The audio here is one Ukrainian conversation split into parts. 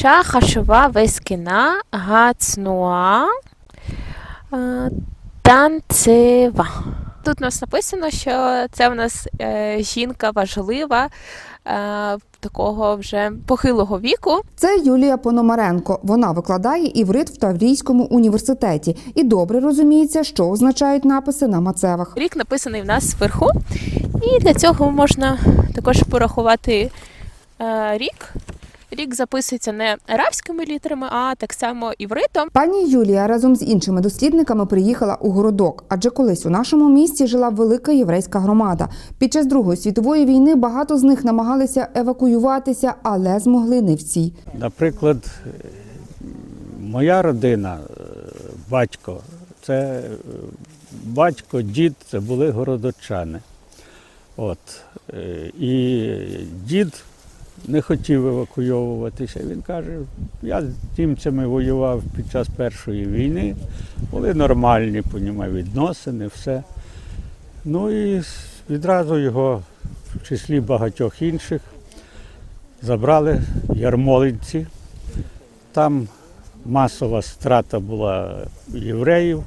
Ча хашова вескіна гацнуа е, танцева. Тут у нас написано, що це в нас е, жінка важлива, е, такого вже похилого віку. Це Юлія Пономаренко. Вона викладає іврит в Таврійському університеті і добре розуміється, що означають написи на мацевах. Рік написаний в нас зверху, і для цього можна також порахувати рік. Рік записується не арабськими літерами, а так само івритом. Пані Юлія разом з іншими дослідниками приїхала у городок, адже колись у нашому місті жила велика єврейська громада. Під час Другої світової війни багато з них намагалися евакуюватися, але змогли не всі. Наприклад, моя родина, е, батько, це е, батько, дід це були городочани. От. е, І дід не хотів евакуйовуватися. Він каже, я з німцями воював під час Першої війни, були нормальні понімаю, відносини, все. Ну і відразу його, в числі багатьох інших, забрали ярмолинці. Там масова страта була євреїв.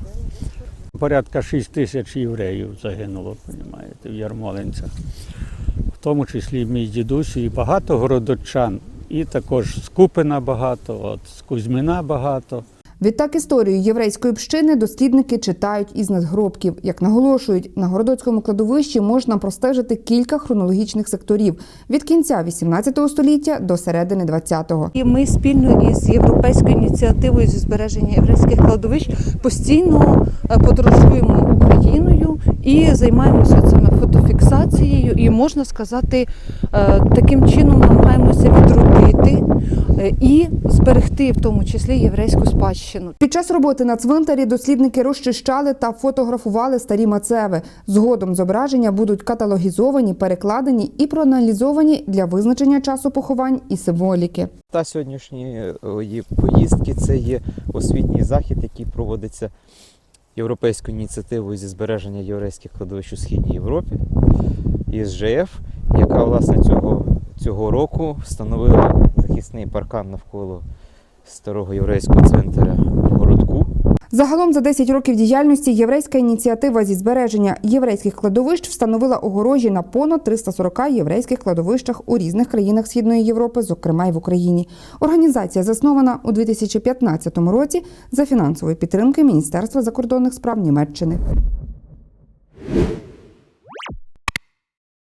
Порядка 6 тисяч євреїв загинуло, розумієте, в Ярмолинцях. В тому числі і мій дідусь і багато городочан. І також з Купина багато, от, з Кузьмина багато. Відтак історію єврейської общини дослідники читають із надгробків. Як наголошують, на городоцькому кладовищі можна простежити кілька хронологічних секторів від кінця 18 століття до середини 20-го. І ми спільно із європейською ініціативою зі збереження єврейських кладовищ постійно е, подорожуємо Україною і займаємося цими фотофіксацією. І можна сказати, е, таким чином намагаємося відродити е, і зберегти в тому числі єврейську спадщину. Під час роботи на цвинтарі дослідники розчищали та фотографували старі мацеви. Згодом зображення будуть каталогізовані, перекладені і проаналізовані для визначення часу поховань і символіки. Та сьогоднішньої поїздки це є освітній захід, який проводиться європейською ініціативою зі збереження єврейських кладовищ у Східній Європі із ЖФ, яка власне цього, цього року встановила захисний паркан навколо старого єврейського в городку. Загалом за 10 років діяльності єврейська ініціатива зі збереження єврейських кладовищ встановила огорожі на понад 340 єврейських кладовищах у різних країнах Східної Європи, зокрема й в Україні. Організація заснована у 2015 році за фінансової підтримки Міністерства закордонних справ Німеччини.